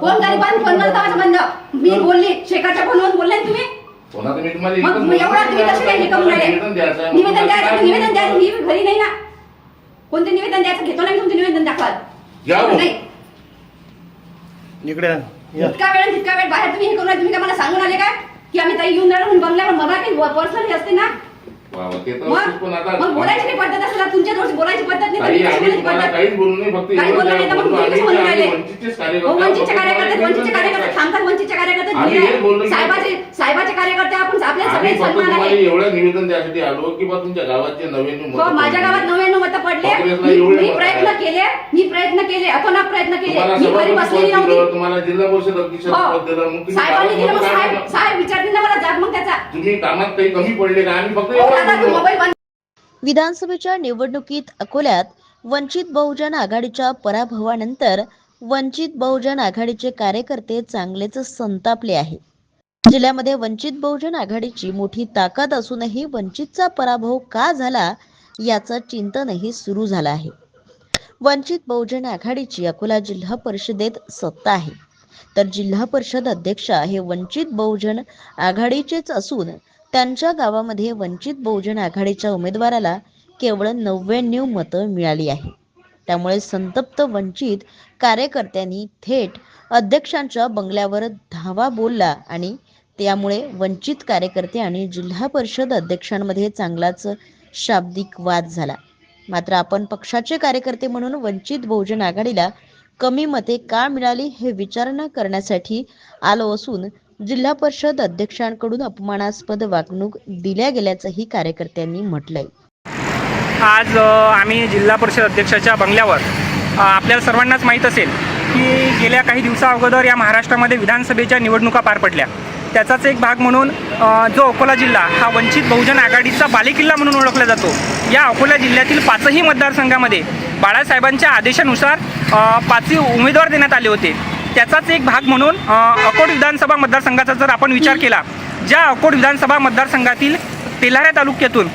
Phone करी बंद phone करता माझा बंद. मी बोलली शेखरच्या फोनवर बोलले ना तुम्ही? कोणाचं मी तुम्हाला मग एकच एवढा तुम्ही कसे काय करून राहिले निवेदन द्यायचं आहे. निवेदन द्यायचं निवेदन मी घरी नाही ना. कोणते निवेदन द्यायचं? घेतो ना मी तुमचं निवेदन दाखवाल. नाही. इकडे या. जितका वेळ तितका वेळ बाहेर तुम्ही हे करून तुम्ही काय मला सांगून आले काय की आम्ही ताई येऊन राहिलो म्हणून बंगल्यावर मला काही पर्सनल असते ना? वा वा, ते तर मग असतेच, पण आता मग बोलायची काही पद्धत असेल ना, तुमच्या दोष बोलायची पद्धत नाही ताई, तर आम्ही बोलायची तुम्हाला पद्धत काहीच बोलू नाही फक्त काही एवढंच बोललं नाही तर मग बोलतो, तुम्ही कसं आम्ही म्हणून राहिले? वंचितचेच हो, कार्यकर्ते वंचितचे आहोत. कार्यकर्ते वंचितचे कार्यकर्ते थांबतात वंचितचे कार्यकर्ते आम्ही धीर हे बोललो आहे. की- साहेबाचे साहेबाचे कार्यकर्ते आपण आपल्या आम्ही सगळे फक्त सन्मान तुम्हाला आहे एवढं निवेदन द्यासाठी आलो की बा तुमच्या गावाचे नव्याण्णव हो मतं माझ्या. गावात नव्याण्णव मतं पडले काँग्रेसला मी एवढे मी मतं प्रयत्न आहेत. केले मी प्रयत्न केले अतोनात प्रयत्न केले. मी घरी बसलेली नव्हती. तुम्हाला जिल्हा परिषद अध्यक्ष हो. साहेबांनी दिलं मग साहेब? साहेब विचारतील ना मला जाग मग त्याचा. तुम्ही कामात काही कमी पडले का? आम्ही फक्त हो. मोबाईल बंद विधानसभेच्या निवडणुकीत अकोल्यात वंचित बहुजन आघाडीच्या पराभवानंतर वंचित बहुजन आघाडीचे कार्यकर्ते चांगलेच संतापले आहे जिल्ह्यामध्ये वंचित बहुजन आघाडीची मोठी ताकद असूनही वंचितचा पराभव का झाला याचं चिंतनही सुरू झालं आहे. वंचित बहुजन आघाडीची अकोला जिल्हा परिषदेत सत्ता आहे. तर जिल्हा परिषद अध्यक्षा हे वंचित बहुजन आघाडीचेच असून त्यांच्या गावामध्ये वंचित बहुजन आघाडीच्या उमेदवाराला केवळ नव्याण्णव मतं मिळाली आहे त्यामुळे संतप्त वंचित कार्यकर्त्यांनी थेट अध्यक्षांच्या बंगल्यावर धावा बोलला आणि त्यामुळे वंचित कार्यकर्ते आणि जिल्हा परिषद अध्यक्षांमध्ये चांगलाच शाब्दिक वाद झाला. मात्र आपण पक्षाचे कार्यकर्ते म्हणून वंचित बहुजन आघाडीला कमी मते का मिळाली हे विचारणा करण्यासाठी आलो असून जिल्हा परिषद अध्यक्षांकडून अपमानास्पद वागणूक दिल्या गेल्याचंही कार्यकर्त्यांनी म्हटलंय. आज आम्ही जिल्हा परिषद अध्यक्षाच्या बंगल्यावर आपल्याला सर्वांनाच माहीत असेल की गेल्या काही दिवसा अगोदर या महाराष्ट्रामध्ये विधानसभेच्या निवडणुका पार पडल्या. त्याचाच एक भाग म्हणून जो अकोला जिल्हा हा वंचित बहुजन आघाडीचा बालेकिल्ला म्हणून ओळखला जातो. या अकोला जिल्ह्यातील पाचही मतदारसंघामध्ये बाळासाहेबांच्या आदेशानुसार पाचही उमेदवार देण्यात आले होते. त्याचाच एक भाग म्हणून अकोट विधानसभा मतदारसंघाचा जर आपण विचार केला ज्या अकोट विधानसभा मतदारसंघातील तेल्हारा तालुक्यातून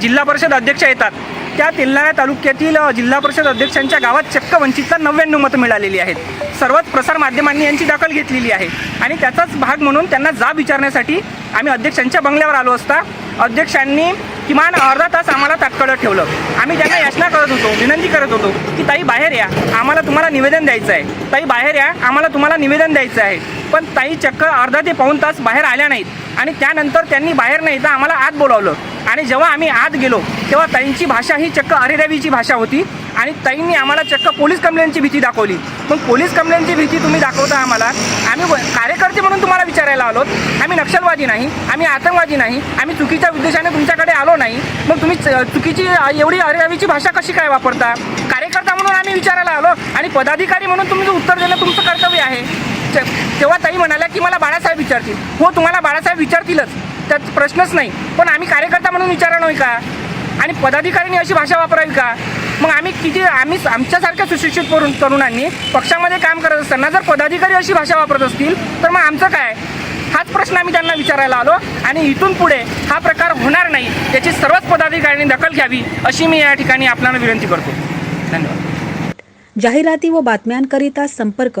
जिल्हा परिषद अध्यक्ष येतात. त्या तेल्हारा तालुक्यातील जिल्हा परिषद अध्यक्षांच्या गावात चक्क वंचितला नव्याण्णव मतं मिळालेली आहेत. सर्वच प्रसार माध्यमांनी यांची दखल घेतलेली आहे. आणि त्याचाच भाग म्हणून त्यांना जाब विचारण्यासाठी आम्ही अध्यक्षांच्या बंगल्यावर आलो असता अध्यक्षांनी किमान अर्धा तास आम्हाला ताटकडं ठेवलं. आम्ही त्यांना याचना करत होतो विनंती करत होतो की ताई बाहेर या. आम्हाला तुम्हाला निवेदन द्यायचं आहे. ताई बाहेर या. आम्हाला तुम्हाला निवेदन द्यायचं आहे. पण ताई चक्क अर्धा ते पाऊण तास बाहेर आल्या नाहीत. आणि त्यानंतर त्यांनी बाहेर नाही तर आम्हाला आत बोलावलं. आणि जेव्हा आम्ही आत गेलो तेव्हा ताईंची भाषा ही चक्क अरेरावीची भाषा होती. आणि ताईंनी आम्हाला चक्क पोलीस कंप्लेंटची भीती दाखवली. मग पोलीस कंप्लेंटची भीती तुम्ही दाखवता आम्हाला? आम्ही व- कार्यकर्ते म्हणून तुम्हाला विचारायला आलो आम्ही नक्षलवादी नाही आम्ही आतंकवादी नाही आम्ही चुकीच्या उद्देशाने तुमच्याकडे आलो नाही. मग तुम्ही च- चुकीची एवढी अरेरावीची भाषा कशी काय वापरता? कार्यकर्ता म्हणून आम्ही विचारायला आलो. आणि पदाधिकारी म्हणून तुम्ही उत्तर देणं तुमचं विचार तेव्हा ताई म्हणाल्या की मला बाळासाहेब विचारतील. हो तुम्हाला बाळासाहेब विचारतीलच. त्यात प्रश्नच नाही. पण आम्ही कार्यकर्ता म्हणून विचारा नाही का? आणि पदाधिकाऱ्यांनी अशी भाषा वापरावी का? मग आम्ही किती आम्ही आमच्यासारख्या सुशिक्षित करून तरुणांनी पक्षामध्ये काम करत असताना जर पदाधिकारी अशी भाषा वापरत असतील तर मग आमचं काय? हाच प्रश्न आम्ही त्यांना विचारायला आलो आणि इथून पुढे हा प्रकार होणार नाही. याची सर्वच पदाधिकाऱ्यांनी दखल घ्यावी अशी मी या ठिकाणी आपल्याला विनंती करतो. धन्यवाद. जाहिराती व बातम्यांकरिता संपर्क